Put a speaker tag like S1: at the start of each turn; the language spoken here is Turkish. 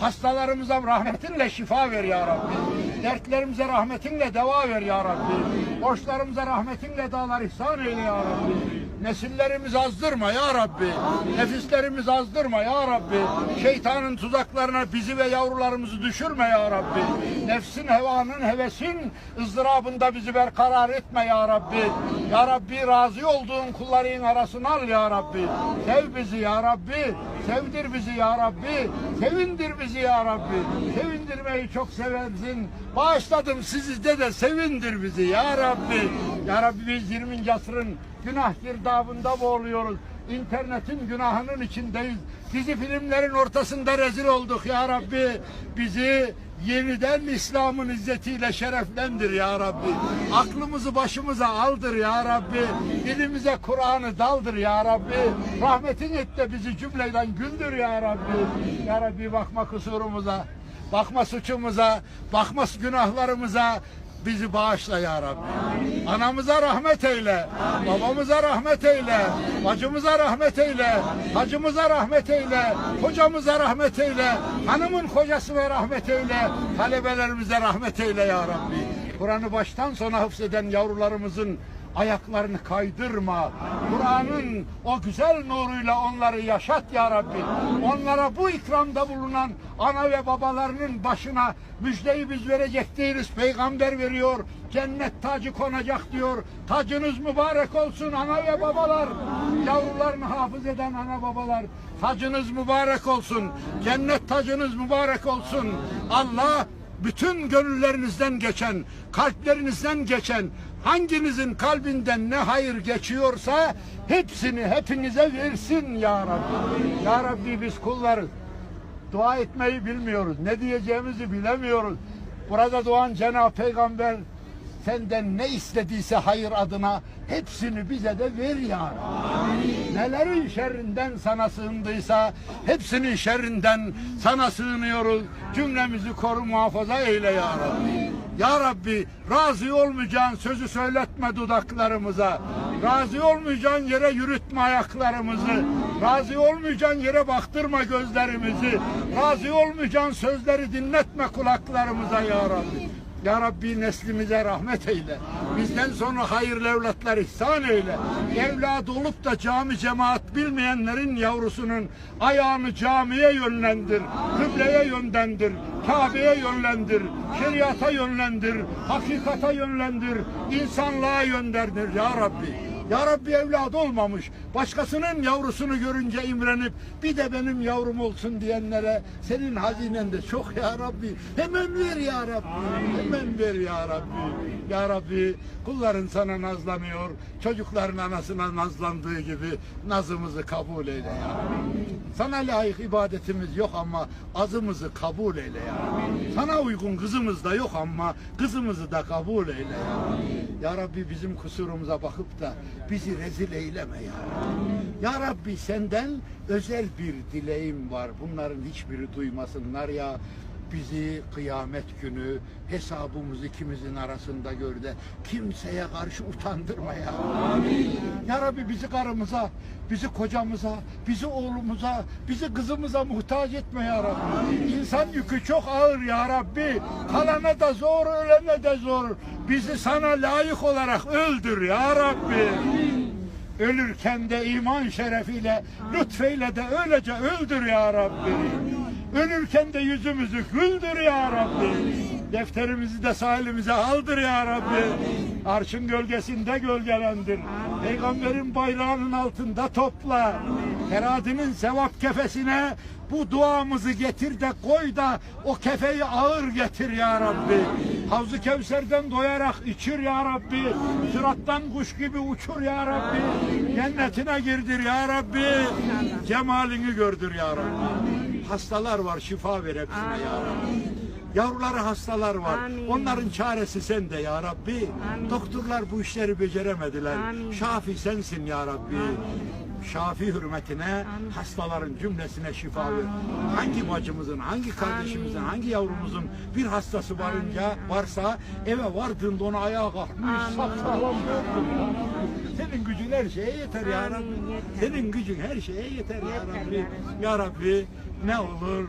S1: Hastalarımıza rahmetinle şifa ver ya Rabbi. Dertlerimize rahmetinle deva ver ya Rabbi. Borçlarımıza rahmetinle dağlar ihsan eyle ya Rabbi. Nesillerimizi azdırma ya Rabbi. Nefislerimizi azdırma ya Rabbi. Şeytanın tuzaklarına bizi ve yavrularımızı düşürme ya Rabbi. Nefsin, hevanın, hevesin ızdırabında bizi berkarar etme ya Rabbi. Ya Rabbi razı olduğun kulların arasına al ya Rabbi. Sev bizi ya Rabbi. Sevdir bizi ya Rabbi. Sevindir bizi ya Rabbi. Sevindirmeyi çok seversin. Bağışladım sizi de de sevindir bizi ya Rabbi. Ya Rabbi biz 20. asrın günah girdabında boğuluyoruz. İnternetin günahının içindeyiz. Dizi filmlerin ortasında rezil olduk ya Rabbi. Bizi yeniden İslam'ın izzetiyle şereflendir ya Rabbi. Aklımızı başımıza aldır ya Rabbi. Dilimize Kur'an'ı daldır ya Rabbi. Rahmetin et de bizi cümleden güldür ya Rabbi. Ya Rabbi bakma kusurumuza, bakma suçumuza, bakma günahlarımıza, bizi bağışla ya Rabbi. Anamıza rahmet eyle, babamıza rahmet eyle, bacımıza rahmet eyle, hacımıza rahmet eyle, hocamıza rahmet eyle, hanımın kocasına rahmet eyle, talebelerimize rahmet eyle ya Rabbi. Kur'an'ı baştan sona hıfzeden yavrularımızın ayaklarını kaydırma. Kur'an'ın o güzel nuruyla onları yaşat ya Rabbi. Onlara bu ikramda bulunan ana ve babalarının başına müjdeyi biz verecek değiliz. Peygamber veriyor. Cennet tacı konacak diyor. Tacınız mübarek olsun ana ve babalar. Yavrularını hafız eden ana babalar. Tacınız mübarek olsun. Cennet tacınız mübarek olsun. Allah bütün gönüllerinizden geçen, kalplerinizden geçen, hanginizin kalbinden ne hayır geçiyorsa hepsini hepinize versin ya Rabbi. Ya Rabbi biz kullarız. Dua etmeyi bilmiyoruz. Ne diyeceğimizi bilemiyoruz. Burada doğan Cenab-ı Peygamber senden ne istediyse hayır adına hepsini bize de ver ya Rabbi. Nelerin şerrinden sana sığındıysa hepsinin şerrinden sana sığınıyoruz. Cümlemizi koru muhafaza eyle ya Rabbi. Ya Rabbi razı olmayacağın sözü söyletme dudaklarımıza. Razı olmayacağın yere yürütme ayaklarımızı. Razı olmayacağın yere baktırma gözlerimizi. Razı olmayacağın sözleri dinletme kulaklarımıza ya Rabbi. Ya Rabbi neslimize rahmet eyle. Bizden sonra hayırlı evlatlar ihsan eyle. Evladı olup da cami cemaat bilmeyenlerin yavrusunun ayağını camiye yönlendir. Kıbleye yönlendir. Kabe'ye yönlendir. Şeriata yönlendir. Hakikata yönlendir. insanlığa yönlendir ya Rabbi. Ya Rabbi evladı olmamış. Başkasının yavrusunu görünce imrenip bir de benim yavrum olsun diyenlere senin hazinen de çok ya Rabbi. Hemen ver ya Rabbi. Hemen ver ya Rabbi. Ya Rabbi kulların sana nazlanıyor. Çocukların anasına nazlandığı gibi nazımızı kabul eyle ya. Sana layık ibadetimiz yok ama azımızı kabul eyle ya. Sana uygun kızımız da yok ama kızımızı da kabul eyle ya. Ya Rabbi bizim kusurumuza bakıp da bizi rezil eyleme ya. Ya Rabbi senden özel bir dileğim var. Bunların hiçbiri duymasınlar ya. Bizi kıyamet günü hesabımız ikimizin arasında gör de kimseye karşı utandırma ya. Ya Rabbi bizi karımıza, bizi kocamıza, bizi oğlumuza, bizi kızımıza muhtaç etme ya Rabbi. İnsan yükü çok ağır ya Rabbi. Kalana da zor, ölene de zor. Bizi sana layık olarak öldür ya Rabbi. Ölürken de iman şerefiyle, lütfeyle de öylece öldür ya Rabbi. Ölürken de yüzümüzü güldür ya Rabbi. Defterimizi de sahilimize aldır ya Rabbi. Arşın gölgesinde gölgelendir. Peygamberin bayrağının altında topla. Heradinin sevap kefesine bu duamızı getir de koy da o kefeyi ağır getir ya Rabbi. Havzu Kevser'den doyarak içir ya Rabbi. Sırattan kuş gibi uçur ya Rabbi. Cennetine girdir ya Rabbi. Cemalini gördür ya Rabbi. Hastalar var şifa ver hepsine ya Rabbi. Yavruları hastalar var.
S2: Amin.
S1: Onların çaresi sende ya Rabbi.
S2: Amin.
S1: Doktorlar bu işleri beceremediler.
S2: Amin.
S1: Şafi sensin ya Rabbi. Şafi hürmetine hastaların cümlesine şifa ver. Hangi bacımızın, hangi kardeşimizin, hangi yavrumuzun bir hastası varınca varsa eve vardığında onu ayağa kalkmış sapsağlam ya Rabbi. Senin gücün her şeye yeter ya
S2: Amin,
S1: Rabbi.
S2: yeter.
S1: Senin gücün her şeye yeter ya
S2: Yeter
S1: Rabbi.
S2: ya
S1: Ya Rabbi ne olur